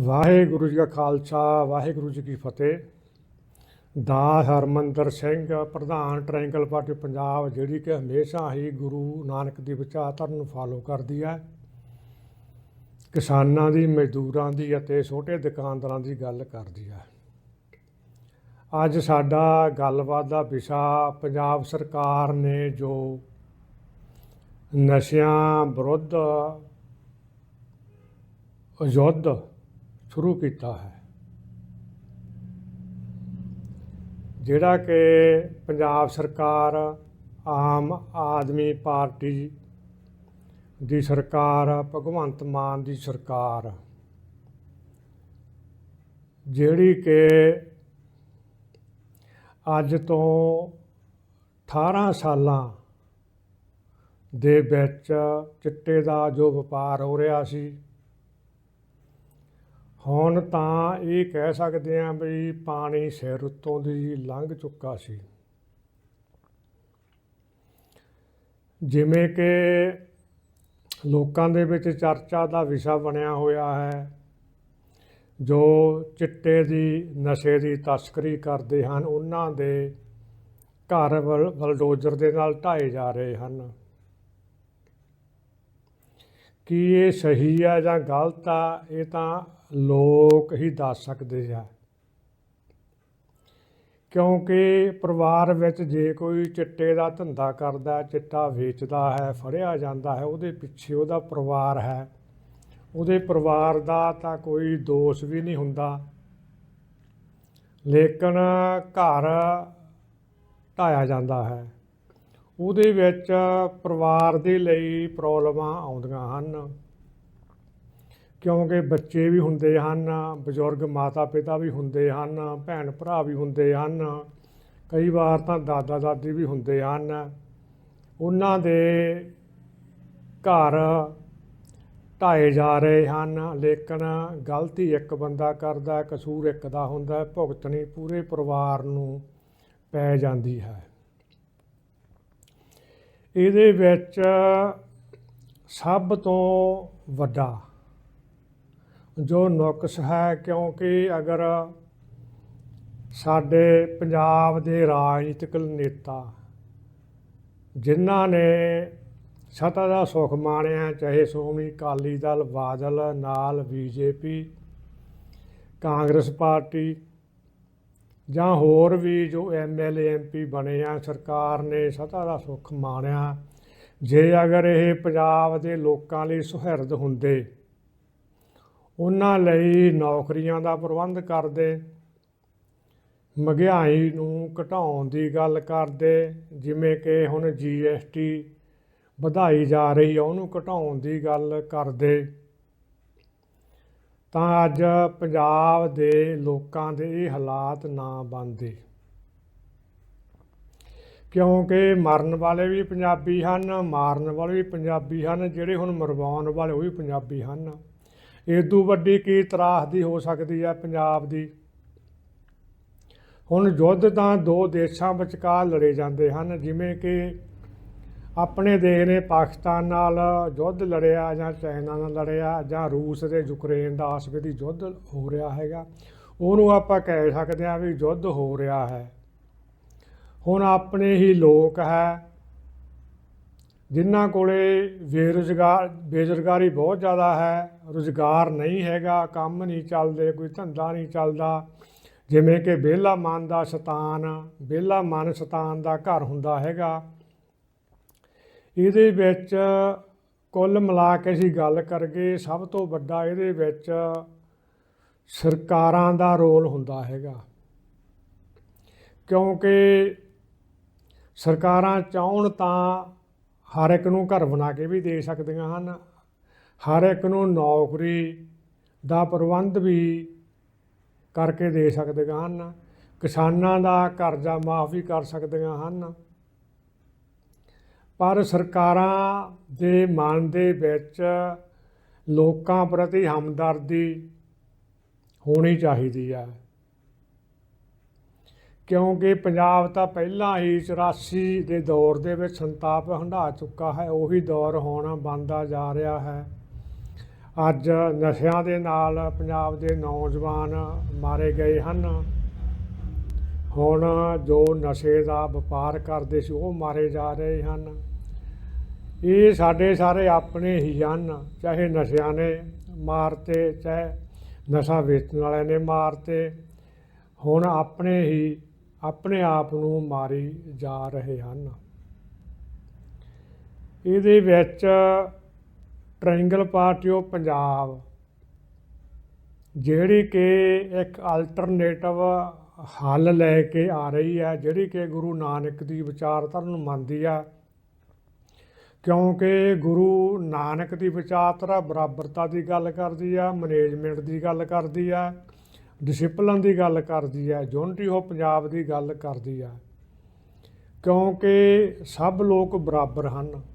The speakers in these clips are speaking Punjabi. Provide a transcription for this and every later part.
ਵਾਹਿਗੁਰੂ ਜੀ ਕਾ ਖਾਲਸਾ, ਵਾਹਿਗੁਰੂ ਜੀ ਕੀ ਫਤਿਹ। ਦਾ ਹਰਮੰਦਰ ਸਿੰਘ, ਪ੍ਰਧਾਨ ਟ੍ਰਾਇੰਗਲ ਪਾਰਟੀ ਪੰਜਾਬ, ਜਿਹੜੀ ਕਿ ਹਮੇਸ਼ਾ ਹੀ ਗੁਰੂ ਨਾਨਕ ਦੀ ਵਿਚਾਰਧਾਰਾ ਨੂੰ ਫਾਲੋ ਕਰਦੀ ਹੈ। ਕਿਸਾਨਾਂ ਦੀ, ਮਜ਼ਦੂਰਾਂ ਦੀ ਅਤੇ ਛੋਟੇ ਦੁਕਾਨਦਾਰਾਂ ਦੀ ਗੱਲ ਕਰਦੀ ਹੈ। ਅੱਜ ਸਾਡਾ ਗੱਲਬਾਤ ਦਾ ਵਿਸ਼ਾ ਪੰਜਾਬ ਸਰਕਾਰ ਨੇ ਜੋ ਨਸ਼ਿਆਂ ਵਿਰੁੱਧ ਯੁੱਧ ਸ਼ੁਰੂ ਕੀਤਾ ਹੈ। ਜਿਹੜਾ ਕਿ ਪੰਜਾਬ ਸਰਕਾਰ, ਆਮ ਆਦਮੀ ਪਾਰਟੀ ਦੀ ਸਰਕਾਰ, ਭਗਵੰਤ ਮਾਨ ਦੀ ਸਰਕਾਰ, ਜਿਹੜੀ ਕਿ ਅੱਜ ਤੋਂ 18 ਸਾਲਾਂ ਦੇ ਵਿੱਚ ਚਿੱਟੇ ਦਾ ਜੋ ਵਪਾਰ ਹੋ ਰਿਹਾ ਸੀ ਹੁਣ ਤਾਂ ਇਹ ਕਹਿ ਸਕਦੇ ਹਾਂ ਵੀ ਪਾਣੀ ਸਿਰ ਉੱਤੋਂ ਦੀ ਲੰਘ ਚੁੱਕਾ ਸੀ। ਜਿਵੇਂ ਕਿ ਲੋਕਾਂ ਦੇ ਵਿੱਚ ਚਰਚਾ ਦਾ ਵਿਸ਼ਾ ਬਣਿਆ ਹੋਇਆ ਹੈ, ਜੋ ਚਿੱਟੇ ਦੀ, ਨਸ਼ੇ ਦੀ ਤਸਕਰੀ ਕਰਦੇ ਹਨ, ਉਹਨਾਂ ਦੇ ਘਰ ਬਲ- ਬਲਡੋਜ਼ਰ ਦੇ ਨਾਲ ਢਾਏ ਜਾ ਰਹੇ ਹਨ। ਕੀ ਇਹ ਸਹੀ ਆ ਜਾਂ ਗਲਤ ਆ, ਇਹ ਤਾਂ ਲੋਕ ਹੀ ਦੱਸ ਸਕਦੇ ਆ। ਕਿਉਂਕਿ ਪਰਿਵਾਰ ਵਿੱਚ ਜੇ ਕੋਈ ਚਿੱਟੇ ਦਾ ਧੰਦਾ ਕਰਦਾ, ਚਿੱਟਾ ਵੇਚਦਾ ਹੈ, ਫੜਿਆ ਜਾਂਦਾ ਹੈ, ਉਹਦੇ ਪਿੱਛੇ ਉਹਦਾ ਪਰਿਵਾਰ ਹੈ। ਉਹਦੇ ਪਰਿਵਾਰ ਦਾ ਤਾਂ ਕੋਈ ਦੋਸ਼ ਵੀ ਨਹੀਂ ਹੁੰਦਾ। ਲੇਕਿਨ ਘਰ ਢਾਇਆ ਜਾਂਦਾ ਹੈ। ਉਹਦੇ ਵਿੱਚ ਪਰਿਵਾਰ ਦੇ ਲਈ ਪ੍ਰੋਬਲਮਾਂ ਆਉਂਦੀਆਂ ਹਨ। ਕਿਉਂਕਿ ਬੱਚੇ ਵੀ ਹੁੰਦੇ ਹਨ, ਬਜ਼ੁਰਗ ਮਾਤਾ ਪਿਤਾ ਵੀ ਹੁੰਦੇ ਹਨ ਭੈਣ ਭਰਾ ਵੀ ਹੁੰਦੇ ਹਨ, ਕਈ ਵਾਰ ਤਾਂ ਦਾਦਾ ਦਾਦੀ ਵੀ ਹੁੰਦੇ ਹਨ। ਉਹਨਾਂ ਦੇ ਘਰ ਢਾਏ ਜਾ ਰਹੇ ਹਨ, ਲੇਕਿਨ ਗਲਤੀ ਇੱਕ ਬੰਦਾ ਕਰਦਾ, ਕਸੂਰ ਇੱਕ ਦਾ ਹੁੰਦਾ, ਭੁਗਤਣੀ ਪੂਰੇ ਪਰਿਵਾਰ ਨੂੰ ਪੈ ਜਾਂਦੀ ਹੈ। ਇਹਦੇ ਵਿੱਚ ਸਭ ਤੋਂ ਵੱਡਾ ਜੋ ਨੁਕਸ ਹੈ, ਕਿਉਂਕਿ ਅਗਰ ਸਾਡੇ ਪੰਜਾਬ ਦੇ ਰਾਜਨੀਤਿਕ ਨੇਤਾ ਜਿਨ੍ਹਾਂ ਨੇ ਸਤਾ ਦਾ ਸੁਖ ਮਾਣਿਆ, ਚਾਹੇ ਸ਼੍ਰੋਮਣੀ ਅਕਾਲੀ ਦਲ, ਬਾਦਲ, ਨਾਲ ਬੀਜੇਪੀ, ਕਾਂਗਰਸ ਪਾਰਟੀ ਜਾਂ ਹੋਰ ਵੀ ਜੋ ਐਮਐਲਏ ਐਮਪੀ ਬਣੇ ਆ, ਸਰਕਾਰ ਨੇ ਸਤਾ ਦਾ ਸੁੱਖ ਮਾਣਿਆ, ਜੇ ਅਗਰ ਇਹ ਪੰਜਾਬ ਦੇ ਲੋਕਾਂ ਲਈ ਸੁਹਿਰਦ ਹੁੰਦੇ, ਉਹਨਾਂ ਲਈ ਨੌਕਰੀਆਂ ਦਾ ਪ੍ਰਬੰਧ ਕਰਦੇ, ਮਹਿੰਗਾਈ ਨੂੰ ਘਟਾਉਣ ਦੀ ਗੱਲ ਕਰਦੇ, ਜਿਵੇਂ ਕਿ ਹੁਣ ਜੀਐਸਟੀ ਵਧਾਈ ਜਾ ਰਹੀ ਆ, ਉਹਨੂੰ ਘਟਾਉਣ ਦੀ ਗੱਲ ਕਰਦੇ ਤਾਂ ਅੱਜ ਪੰਜਾਬ ਦੇ ਲੋਕਾਂ ਦੇ ਇਹ ਹਾਲਾਤ ਨਾ ਬਣਦੇ। ਕਿਉਂਕਿ ਮਰਨ ਵਾਲੇ ਵੀ ਪੰਜਾਬੀ ਹਨ, ਮਾਰਨ ਵਾਲੇ ਵੀ ਪੰਜਾਬੀ ਹਨ, ਜਿਹੜੇ ਹੁਣ ਮਰਵਾਉਣ ਵਾਲੇ ਉਹ ਵੀ ਪੰਜਾਬੀ ਹਨ। ਤੋਂ ਵੱਡੀ ਕੀ ਤਰਾਸਦੀ ਹੋ ਸਕਦੀ ਹੈ ਪੰਜਾਬ ਦੀ? ਹੁਣ ਯੁੱਧ ਤਾਂ ਦੋ ਦੇਸ਼ਾਂ ਵਿਚਕਾਰ ਲੜੇ ਜਾਂਦੇ ਹਨ, ਜਿਵੇਂ ਕਿ ਆਪਣੇ ਦੇਸ਼ ਨੇ ਪਾਕਿਸਤਾਨ ਨਾਲ ਯੁੱਧ ਲੜਿਆ ਜਾਂ ਚਾਈਨਾ ਨਾਲ ਲੜਿਆ ਜਾਂ ਰੂਸ ਤੇ ਯੂਕਰੇਨ ਦਾ ਆਪਸ ਵਿੱਚ ਯੁੱਧ ਹੋ ਰਿਹਾ ਹੈਗਾ। ਉਹਨੂੰ ਆਪਾਂ ਕਹਿ ਸਕਦੇ ਹਾਂ ਵੀ ਯੁੱਧ ਹੋ ਰਿਹਾ ਹੈ। ਹੁਣ ਆਪਣੇ ਹੀ ਲੋਕ ਹੈ, ਜਿਨ੍ਹਾਂ ਕੋਲੇ ਬੇਰੁਜ਼ਗਾਰ, ਬੇਰੁਜ਼ਗਾਰੀ ਬਹੁਤ ਜ਼ਿਆਦਾ ਹੈ। ਰੁਜ਼ਗਾਰ ਨਹੀਂ ਹੈਗਾ, ਕੰਮ ਨਹੀਂ ਚੱਲਦੇ, ਕੋਈ ਧੰਦਾ ਨਹੀਂ ਚੱਲਦਾ। ਜਿਵੇਂ ਕਿ ਵਿਹਲਾ ਮਨ ਦਾ ਸ਼ੈਤਾਨ, ਵਿਹਲਾ ਮਨ ਸ਼ੈਤਾਨ ਦਾ ਘਰ ਹੁੰਦਾ ਹੈਗਾ। ਇਹਦੇ ਵਿੱਚ ਕੁੱਲ ਮਿਲਾ ਕੇ ਅਸੀਂ ਗੱਲ ਕਰਗੇ ਸਭ ਤੋਂ ਵੱਡਾ ਇਹਦੇ ਵਿੱਚ ਸਰਕਾਰਾਂ ਦਾ ਰੋਲ ਹੁੰਦਾ ਹੈਗਾ। ਕਿਉਂਕਿ ਸਰਕਾਰਾਂ ਚਾਹਣ ਤਾਂ ਹਰ ਇੱਕ ਨੂੰ ਘਰ ਬਣਾ ਕੇ ਵੀ ਦੇ ਸਕਦੀਆਂ ਹਨ। ਹਰ ਇੱਕ ਨੂੰ ਨੌਕਰੀ ਦਾ ਪ੍ਰਬੰਧ ਵੀ ਕਰਕੇ ਦੇ ਸਕਦੀਆਂ ਹਨ। ਕਿਸਾਨਾਂ ਦਾ ਕਰਜ਼ਾ ਮਾਫ ਵੀ ਕਰ ਸਕਦੀਆਂ ਹਨ। ਪਰ ਸਰਕਾਰਾਂ ਦੇ ਮਨ ਦੇ ਵਿੱਚ ਲੋਕਾਂ ਪ੍ਰਤੀ ਹਮਦਰਦੀ ਹੋਣੀ ਚਾਹੀਦੀ ਹੈ। ਕਿਉਂਕਿ ਪੰਜਾਬ ਤਾਂ ਪਹਿਲਾਂ ਹੀ 84 ਦੇ ਦੌਰ ਦੇ ਵਿੱਚ ਸੰਤਾਪ ਹੰਢਾ ਚੁੱਕਾ ਹੈ, ਉਹੀ ਦੌਰ ਹੁਣ ਬਣਦਾ ਜਾ ਰਿਹਾ ਹੈ। ਅੱਜ ਨਸ਼ਿਆਂ ਦੇ ਨਾਲ ਪੰਜਾਬ ਦੇ ਨੌਜਵਾਨ ਮਾਰੇ ਗਏ ਹਨ। ਹੁਣ ਜੋ ਨਸ਼ੇ ਦਾ ਵਪਾਰ ਕਰਦੇ ਸੀ, ਉਹ ਮਾਰੇ ਜਾ ਰਹੇ ਹਨ। ਇਹ ਸਾਡੇ ਸਾਰੇ ਆਪਣੇ ਹੀ ਹਨ, ਚਾਹੇ ਨਸ਼ਿਆਂ ਨੇ ਮਾਰਤੇ, ਚਾਹੇ ਨਸ਼ਾ ਵੇਚਣ ਵਾਲਿਆਂ ਨੇ ਮਾਰਤੇ। ਹੁਣ ਆਪਣੇ ਹੀ, ਆਪਣੇ ਆਪ ਨੂੰ ਮਾਰੀ ਜਾ ਰਹੇ ਹਨ। ਇਹਦੇ ਵਿੱਚ ਟ੍ਰਾਇੰਗਲ ਪਾਰਟੀ ਆਫ ਪੰਜਾਬ, ਜਿਹੜੀ ਕਿ ਇੱਕ ਅਲਟਰਨੇਟਿਵ ਹੱਲ ਲੈ ਕੇ ਆ ਰਹੀ ਹੈ, ਜਿਹੜੀ ਕਿ ਗੁਰੂ ਨਾਨਕ ਦੀ ਵਿਚਾਰਧਾਰਾ ਨੂੰ ਮੰਨਦੀ ਆ। ਕਿਉਂਕਿ ਗੁਰੂ ਨਾਨਕ ਦੀ ਵਿਚਾਰਧਾਰਾ ਬਰਾਬਰਤਾ ਦੀ ਗੱਲ ਕਰਦੀ ਆ ਮੈਨੇਜਮੈਂਟ ਦੀ ਗੱਲ ਕਰਦੀ ਆ ਡਿਸਪਲਨ ਦੀ ਗੱਲ ਕਰਦੀ ਆ ਯੂਨਿਟੀ ਆਫ ਪੰਜਾਬ ਦੀ ਗੱਲ ਕਰਦੀ ਆ। ਕਿਉਂਕਿ ਸਭ ਲੋਕ ਬਰਾਬਰ ਹਨ।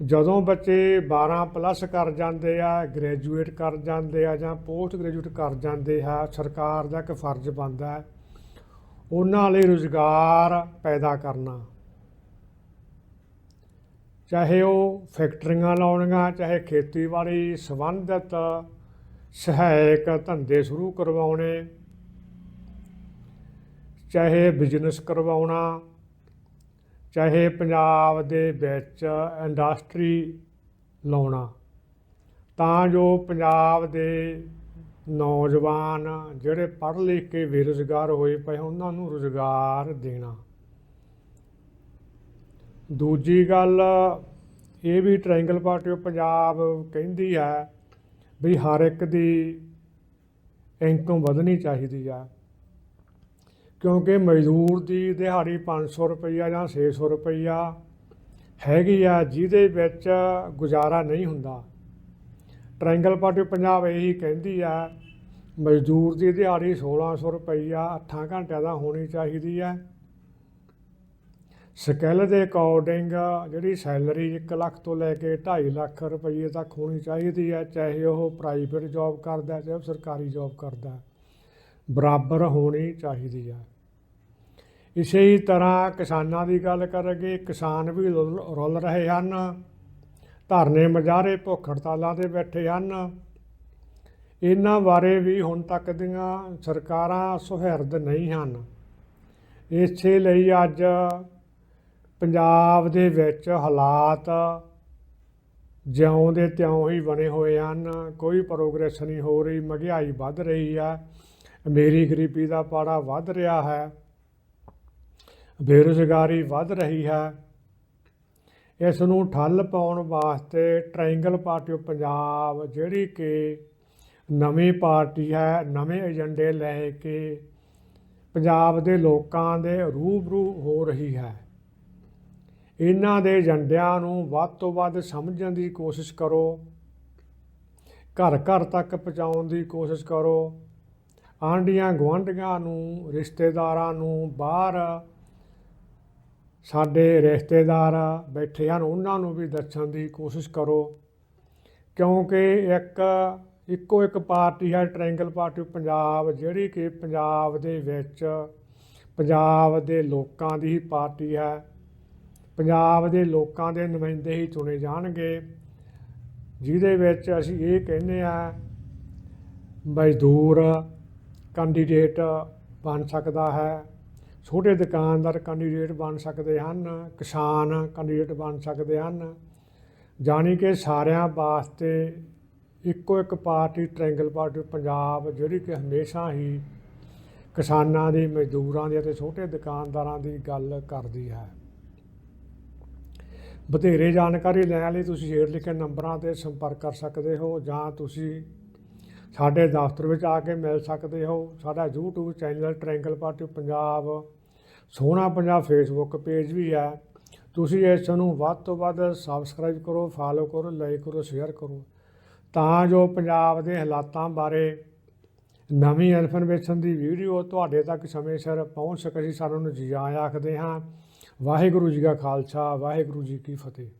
ਜਦੋਂ ਬੱਚੇ 12 ਪਲੱਸ ਕਰ ਜਾਂਦੇ ਆ ਗ੍ਰੈਜੂਏਟ ਕਰ ਜਾਂਦੇ ਆ ਜਾਂ ਪੋਸਟ ਗ੍ਰੈਜੂਏਟ ਕਰ ਜਾਂਦੇ ਆ, ਸਰਕਾਰ ਦਾ ਇੱਕ ਫਰਜ਼ ਬਣਦਾ ਹੈ ਉਹਨਾਂ ਲਈ ਰੁਜ਼ਗਾਰ ਪੈਦਾ ਕਰਨਾ। ਚਾਹੇ ਉਹ ਫੈਕਟਰੀਆਂ ਲਾਉਣੀਆਂ, ਚਾਹੇ ਖੇਤੀਬਾੜੀ ਸੰਬੰਧਿਤ ਸਹਾਇਕ ਧੰਦੇ ਸ਼ੁਰੂ ਕਰਵਾਉਣੇ, ਚਾਹੇ ਬਿਜ਼ਨਸ ਕਰਵਾਉਣਾ ਚਾਹੇ ਪੰਜਾਬ ਦੇ ਵਿੱਚ ਇੰਡਸਟਰੀ ਲਾਉਣਾ, ਤਾਂ ਜੋ ਪੰਜਾਬ ਦੇ ਨੌਜਵਾਨ ਜਿਹੜੇ ਪੜ੍ਹ ਲਿਖ ਕੇ ਬੇਰੁਜ਼ਗਾਰ ਹੋਏ ਪਏ ਉਹਨਾਂ ਨੂੰ ਰੁਜ਼ਗਾਰ ਦੇਣਾ। ਦੂਜੀ ਗੱਲ ਇਹ ਵੀ ਟ੍ਰਾਇੰਗਲ ਪਾਰਟੀ ਆਫ ਪੰਜਾਬ ਕਹਿੰਦੀ ਹੈ ਵੀ ਹਰ ਇੱਕ ਦੀ ਇਨਕਮ ਵਧਣੀ ਚਾਹੀਦੀ ਆ। ਕਿਉਂਕਿ ਮਜ਼ਦੂਰ ਦੀ ਦਿਹਾੜੀ 500 ਰੁਪਈਆ ਜਾਂ 600 ਰੁਪਈਆ ਹੈਗੀ ਆ, ਜਿਹਦੇ ਵਿੱਚ ਗੁਜ਼ਾਰਾ ਨਹੀਂ ਹੁੰਦਾ। ਟ੍ਰਾਇੰਗਲ ਪਾਰਟੀ ਪੰਜਾਬ ਇਹੀ ਕਹਿੰਦੀ ਆ, ਮਜ਼ਦੂਰ ਦੀ ਦਿਹਾੜੀ 1600 ਰੁਪਈਆ 8 ਘੰਟਿਆਂ ਦਾ ਹੋਣੀ ਚਾਹੀਦੀ ਹੈ ਸਕਿੱਲ ਦੇ ਅਕੋਰਡਿੰਗ ਜਿਹੜੀ ਸੈਲਰੀ 1 ਲੱਖ ਤੋਂ ਲੈ ਕੇ 2.5 ਲੱਖ ਰੁਪਏ ਤੱਕ ਹੋਣੀ ਚਾਹੀਦੀ ਹੈ ਚਾਹੇ ਉਹ ਪ੍ਰਾਈਵੇਟ ਜੌਬ ਕਰਦਾ ਚਾਹੇ ਉਹ ਸਰਕਾਰੀ ਜੌਬ ਕਰਦਾ ਬਰਾਬਰ ਹੋਣੀ ਚਾਹੀਦੀ ਹੈ ਇਸੇ ਹੀ ਤਰ੍ਹਾਂ ਕਿਸਾਨਾਂ ਦੀ ਗੱਲ ਕਰਾਂਗੇ ਕਿਸਾਨ ਵੀ ਰੁਲ ਰੁਲ ਰਹੇ ਹਨ। ਧਰਨੇ ਮਜਾਰੇ ਭੁੱਖ ਹੜਤਾਲਾਂ ਤੇ ਬੈਠੇ ਹਨ। ਇਹਨਾਂ ਬਾਰੇ ਵੀ ਹੁਣ ਤੱਕ ਦੀਆਂ ਸਰਕਾਰਾਂ ਸੁਹਿਰਦ ਨਹੀਂ ਹਨ। ਇਸੇ ਲਈ ਅੱਜ ਪੰਜਾਬ ਦੇ ਵਿੱਚ ਹਾਲਾਤ ਜਿਉਂ ਦੇ ਤਿਉਂ ਹੀ ਬਣੇ ਹੋਏ ਹਨ। ਕੋਈ ਪ੍ਰੋਗਰੈਸ ਨਹੀਂ ਹੋ ਰਹੀ, ਮਹਿੰਗਾਈ ਵੱਧ ਰਹੀ ਹੈ। ਅਮੀਰੀ ਗਰੀਬੀ ਦਾ ਪਾੜਾ ਵੱਧ ਰਿਹਾ ਹੈ। ਬੇਰੁਜ਼ਗਾਰੀ ਵੱਧ ਰਹੀ ਹੈ। ਇਸ ਨੂੰ ਠੱਲ ਪਾਉਣ ਵਾਸਤੇ ਟ੍ਰਾਇੰਗਲ ਪਾਰਟੀ ਆਫ ਪੰਜਾਬ ਜਿਹੜੀ ਕਿ ਨਵੀਂ ਪਾਰਟੀ ਹੈ, ਨਵੇਂ ਏਜੰਡੇ ਲੈ ਕੇ ਪੰਜਾਬ ਦੇ ਲੋਕਾਂ ਦੇ ਰੂਬਰੂ ਹੋ ਰਹੀ ਹੈ। ਇਹਨਾਂ ਦੇ ਏਜੰਡਿਆਂ ਨੂੰ ਵੱਧ ਤੋਂ ਵੱਧ ਸਮਝਣ ਦੀ ਕੋਸ਼ਿਸ਼ ਕਰੋ। ਘਰ ਘਰ ਤੱਕ ਪਹੁੰਚਾਉਣ ਦੀ ਕੋਸ਼ਿਸ਼ ਕਰੋ। ਆਂਢੀਆਂ ਗੁਆਂਢੀਆਂ ਨੂੰ, ਰਿਸ਼ਤੇਦਾਰਾਂ ਨੂੰ ਬਾਹਰ ਸਾਡੇ ਰਿਸ਼ਤੇਦਾਰ ਬੈਠੇ ਹਨ, ਉਹਨਾਂ ਨੂੰ ਵੀ ਦੱਸਣ ਦੀ ਕੋਸ਼ਿਸ਼ ਕਰੋ। ਕਿਉਂਕਿ ਇੱਕ, ਇੱਕੋ ਇੱਕ ਪਾਰਟੀ ਹੈ ਟ੍ਰਾਇੰਗਲ ਪਾਰਟੀ ਪੰਜਾਬ, ਜਿਹੜੀ ਕਿ ਪੰਜਾਬ ਦੇ ਵਿੱਚ ਪੰਜਾਬ ਦੇ ਲੋਕਾਂ ਦੀ ਹੀ ਪਾਰਟੀ ਹੈ। ਪੰਜਾਬ ਦੇ ਲੋਕਾਂ ਦੇ ਨੁਮਾਇੰਦੇ ਹੀ ਚੁਣੇ ਜਾਣਗੇ, ਜਿਹਦੇ ਵਿੱਚ ਅਸੀਂ ਇਹ ਕਹਿੰਦੇ ਆ ਮਜ਼ਦੂਰ ਕੈਂਡੀਡੇਟ ਬਣ ਸਕਦਾ ਹੈ। ਛੋਟੇ ਦੁਕਾਨਦਾਰ ਕੈਂਡੀਡੇਟ ਬਣ ਸਕਦੇ ਹਨ, ਕਿਸਾਨ ਕੈਂਡੀਡੇਟ ਬਣ ਸਕਦੇ ਹਨ। ਜਾਣੀ ਕਿ ਸਾਰਿਆਂ ਵਾਸਤੇ ਇੱਕੋ ਇੱਕ ਪਾਰਟੀ ਟ੍ਰਾਇੰਗਲ ਪਾਰਟੀ, ਪੰਜਾਬ ਜਿਹੜੀ ਕਿ ਹਮੇਸ਼ਾ ਹੀ ਕਿਸਾਨਾਂ ਦੀ, ਮਜ਼ਦੂਰਾਂ ਦੀ ਅਤੇ ਛੋਟੇ ਦੁਕਾਨਦਾਰਾਂ ਦੀ ਗੱਲ ਕਰਦੀ ਹੈ। ਬਥੇਰੇ ਜਾਣਕਾਰੀ ਲੈਣ ਲਈ ਤੁਸੀਂ ਹੇਠ ਲਿਖੇ ਨੰਬਰਾਂ ਤੇ ਸੰਪਰਕ ਕਰ ਸਕਦੇ ਹੋ ਜਾਂ ਤੁਸੀਂ ਸਾਡੇ ਦਫ਼ਤਰ ਵਿੱਚ ਆ ਕੇ ਮਿਲ ਸਕਦੇ ਹੋ। ਸਾਡਾ YouTube channel triangle party Punjab, ਸੋਹਣਾ ਪੰਜਾਬ ਫੇਸਬੁੱਕ ਪੇਜ ਵੀ ਹੈ। ਤੁਸੀਂ ਇਸ ਨੂੰ ਵੱਧ ਤੋਂ ਵੱਧ ਸਬਸਕ੍ਰਾਈਬ ਕਰੋ ਫਾਲੋ ਕਰੋ ਲਾਈਕ ਕਰੋ ਸ਼ੇਅਰ ਕਰੋ। ਤਾਂ ਜੋ ਪੰਜਾਬ ਦੇ ਹਾਲਾਤਾਂ ਬਾਰੇ ਨਵੀਂ ਇਨਫੋਰਮੇਸ਼ਨ ਦੀ ਵੀਡੀਓ ਤੁਹਾਡੇ ਤੱਕ ਸਮੇਂ ਸਿਰ ਪਹੁੰਚ ਸਕੇ, ਅਸੀਂ ਸਾਰਿਆਂ ਨੂੰ ਜੀ ਆਇਆਂ ਆਖਦੇ ਹਾਂ। ਵਾਹਿਗੁਰੂ ਜੀ ਕਾ ਖਾਲਸਾ, ਵਾਹਿਗੁਰੂ ਜੀ ਕੀ ਫਤਿਹ।